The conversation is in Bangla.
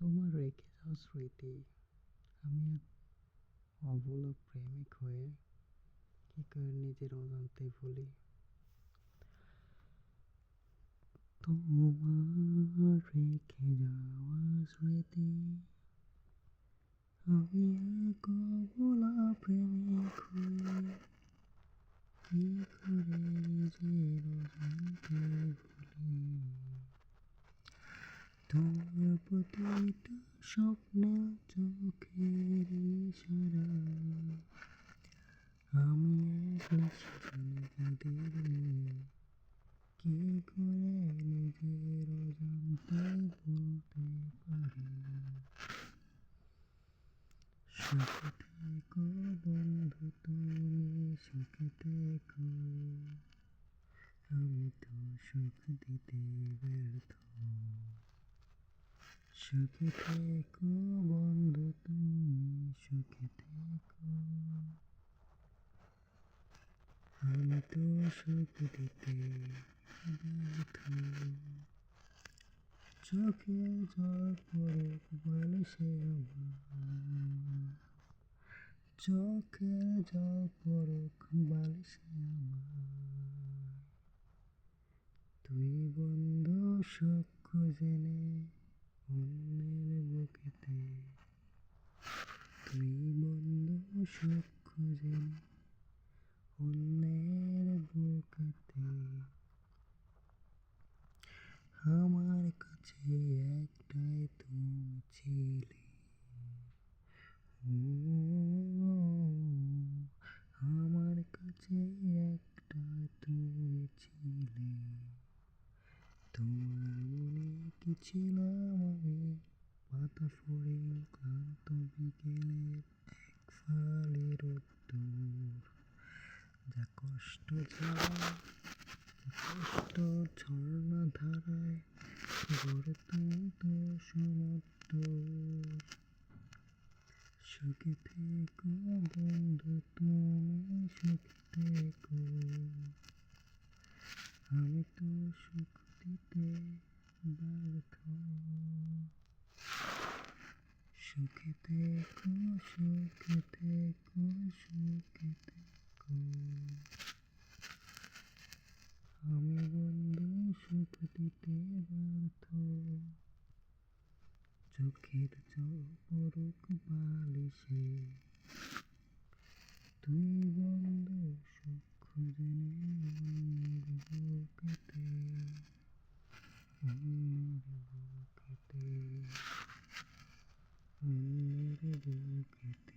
তোমার রেখে যাওয়া স্মৃতি আমি এক অবলা প্রেমিক হয়ে কি করে নিজের অজান্তে ভুলি তোমার রেখে যাওয়া স্মৃতি আমি এক অবলা প্রেমিক হয়ে কি করে নিজের অজান্তে ভুলি তোমার প্রতিটা স্বপ্ন চোখের ইশারা। আমি নিয়ে কি করে নিজের অজান্তে ভুলতে পারি? সুখে থেকো বন্ধু, তুমি সুখে থেকো। আমি তো সুখ দিতে ব্যর্থ। সুখে থেকো বন্ধু, তুমি সুখে থেকো। আমি তো সুখ দিতে চোখে জল বালিশে আমার। চোখে জল পড়ুক বালিশে আমার। তুই বন্ধু সুখ খুঁজে নে। অন্যের বুকেতে তুই বন্ধু সুখ খুঁজে, অন্যের বুকেতে আমার কাছে একটাই তুমি ছিলে। আমার কাছে একটাই তুমি ছিলে। তোমার ছিলাম আমি। পাতা ফোড়ে ক্লান্ত বিকেলের এক ফালি রোদ্দুর যা কষ্ট যায় কষ্ট ঝর্ণা ধারায় গড়ে তুলতো সমুদ্র। সুখে থেকো বন্ধু, তুমি সুখে থেকো। আমি তো সুখ দিতে সুখে থেকো সুখে থেকো সুখে থেকো আমি বন্ধু সুখ দিতে ব্যর্থ চোখের পড়ুক বালিশে Mm-hmm.